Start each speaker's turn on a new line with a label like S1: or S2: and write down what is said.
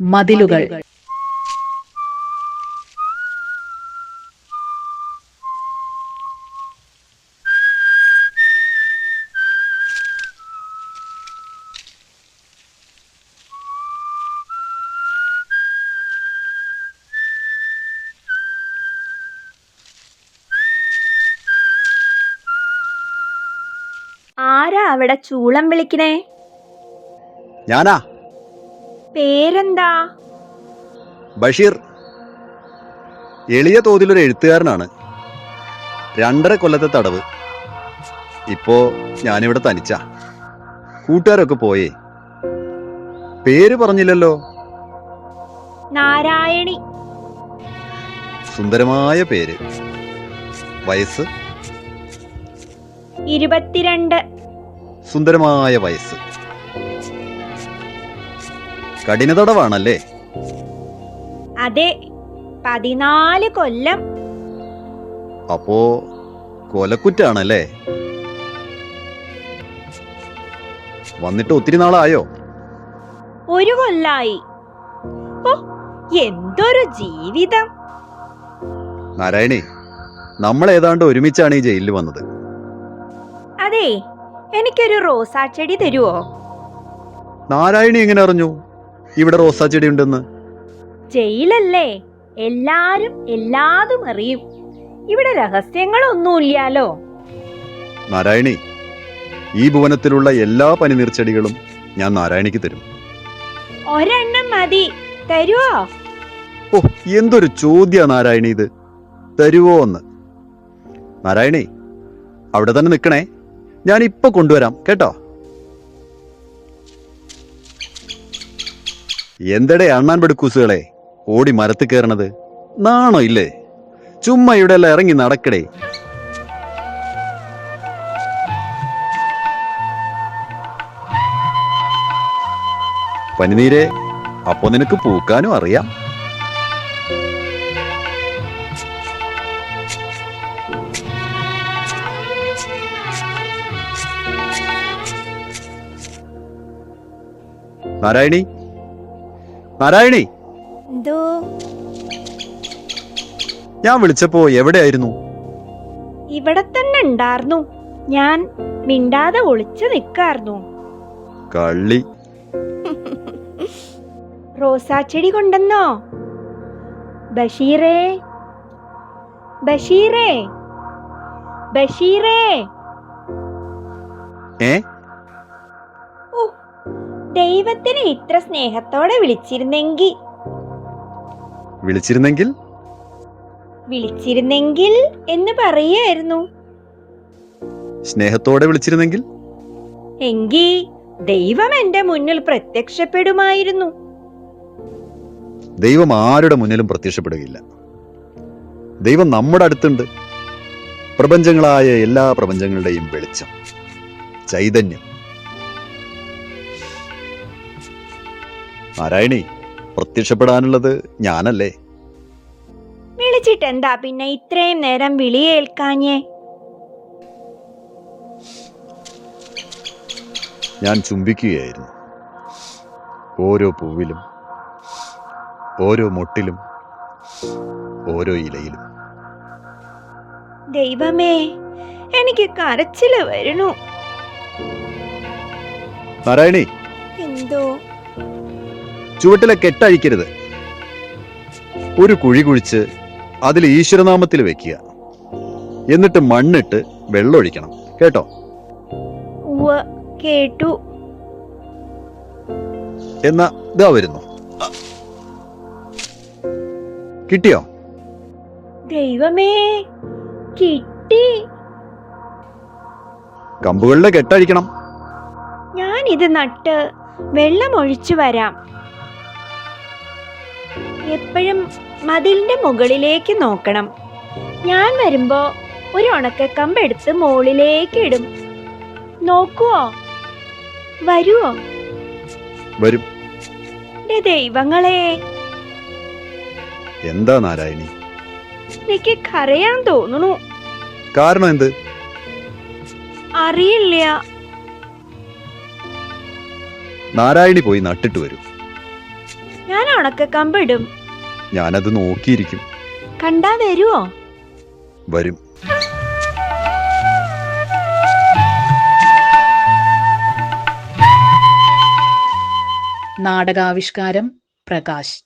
S1: മതിലുകൾ.
S2: ആരാ അവിടെ ചൂളം വിളിക്കണേ?
S3: ഞാനാ.
S2: പേരെന്താ?
S3: ബഷീർ. എളിയ തോതിലൊരു എഴുത്തുകാരനാണ്. രണ്ടര കൊല്ലത്തെ തടവ്. ഇപ്പോ ഞാനിവിടെ തനിച്ച. കൂട്ടുകാരൊക്കെ പോയേ. പേര് പറഞ്ഞില്ലല്ലോ.
S2: നാരായണി.
S3: സുന്ദരമായ പേര്. വയസ്സ്?
S2: ഇരുപത്തിരണ്ട്.
S3: സുന്ദരമായ വയസ്സ്. കഠിന തടവാണല്ലേ?
S2: അതെ പതിനാല് കൊല്ലം.
S3: അപ്പോ കൊലക്കുറ്റാണല്ലേ? വന്നിട്ട് ഒത്തിരി നാളായോ?
S2: ഒരു കൊല്ലായി. ഓ എന്തൊരു ജീവിതം.
S3: നാരായണി നമ്മൾ ഏതാണ്ട് ഒരുമിച്ചാണ് ഈ ജയിലിൽ വന്നത്.
S2: അതെ എനിക്കൊരു റോസാ ചെടി തരുവോ?
S3: നാരായണി എങ്ങനെ അറിഞ്ഞു? ഇവിടെ റോസാ ചെടി ഉണ്ടെന്ന്?
S2: ജയിലല്ലേ? എല്ലാരും എല്ലാതും അറിയും. ഇവിടെ രഹസ്യങ്ങളൊന്നുമില്ലാലോ
S3: നാരായണി ഈ ഭുവനത്തിലുള്ള എല്ലാ പനിനീർച്ചെടികളും ഞാൻ നാരായണിക്ക് തരും.
S2: ഒരെണ്ണം മതി. തരുവോ?
S3: ഓ എന്തൊരു ചോദ്യ നാരായണി ഇത്. തരുവോ എന്ന്. നാരായണി അവിടെ തന്നെ നിൽക്കണേ. ഞാൻ ഇപ്പൊ കൊണ്ടുവരാം കേട്ടോ? എന്തടെ അണ്ണാൻ പെടുക്കൂസുകളെ? ഓടി മരത്ത് കയറണത്. നാണോ ഇല്ലേ? ചുമ്മാ ഇവിടെ എല്ലാം ഇറങ്ങി നടക്കടേ. പനിനീരെ അപ്പൊ നിനക്ക് പൂക്കാനും അറിയാം. നാരായണി നാരായണി?
S2: എന്തോ?
S3: ഞാൻ വിളിച്ചപ്പോ എവിടെയായിരുന്നു?
S2: ഇവിടെ തന്നെ ഉണ്ടായിരുന്നു ഞാൻ മിണ്ടാതെ ഒളിച്ചു നിക്കായിരുന്നു
S3: കള്ളി.
S2: റോസാ ചെടി കൊണ്ടെന്നോ ബഷീറേ? ബഷീറേ? ബഷീറേ?
S3: ഏ?
S2: ദൈവത്തിന് ഇത്ര സ്നേഹത്തോടെ വിളിച്ചിരുന്നെങ്കിൽ.
S3: വിളിച്ചിരുന്നെങ്കിൽ?
S2: വിളിച്ചിരുന്നെങ്കിൽ എന്ന് പറയായിരുന്നു
S3: സ്നേഹത്തോടെ വിളിച്ചിരുന്നെങ്കിൽ?
S2: എങ്കി ദൈവം എന്റെ മുന്നിൽ പ്രത്യക്ഷപ്പെടുമായിരുന്നു.
S3: ദൈവം ആരുടെ മുന്നിലും പ്രത്യക്ഷപ്പെടുകയില്ല. ദൈവം നമ്മുടെ അടുത്തുണ്ട്. പ്രപഞ്ചങ്ങളായ എല്ലാ പ്രപഞ്ചങ്ങളുടെയും വെളിച്ചം ചൈതന്യം നാരായണി പ്രത്യക്ഷപ്പെടാനുള്ളത് ഞാനല്ലേ?
S2: വിളിച്ചിട്ടെന്താ പിന്നെ ഇത്രയും നേരം വിളിയേൽക്കാഞ്ഞേ
S3: ഞാൻ ചുംബിക്കുകയായിരുന്നു. ഓരോ പൂവിലും ഓരോ മുട്ടിലും ഓരോ ഇലയിലും.
S2: ദൈവമേ എനിക്ക് കരച്ചിൽ വരുന്നു.
S3: നാരായണി.
S2: എന്തോ?
S3: ചുവട്ടിലെ കെട്ടഴിക്കരുത്. ഒരു കുഴി കുഴിച്ച് അതിൽ ഈശ്വരനാമത്തിൽ വെക്കുക. എന്നിട്ട് മണ്ണിട്ട് വെള്ളമൊഴിക്കണം. കേട്ടോ?
S2: കേട്ടു.
S3: എന്നാ ഇതാ വരുന്നു. കിട്ടിയോ?
S2: ദൈവമേ കിട്ടി.
S3: കമ്പുകളിലെ കെട്ടഴിക്കണം.
S2: ഞാൻ ഇത് നട്ട് വെള്ളം ഒഴിച്ചു വരാം. എപ്പോഴും മതിലിന്റെ മുകളിലേക്ക് നോക്കണം. ഞാൻ വരുമ്പോ ഒരു ഉണക്കക്കമ്പ് എടുത്ത് മുകളിലേക്ക് ഇടും. നോക്കുവോ? വരുവോ?
S3: വരും.
S2: ദൈവങ്ങളെ.
S3: എന്താ നാരായണി?
S2: എനിക്ക് കരയാൻ തോന്നുന്നു.
S3: കാരണം എന്ത്?
S2: അറിയില്ല.
S3: നാരായണി പോയി നട്ടിട്ട് വരൂ.
S2: ഞാൻ ഉണക്കക്കമ്പിടും
S3: ഞാനത് നോക്കിയിരിക്കും.
S2: കണ്ടാ വരുവോ?
S3: വരും.
S1: നാടകാവിഷ്കാരം പ്രകാശ്.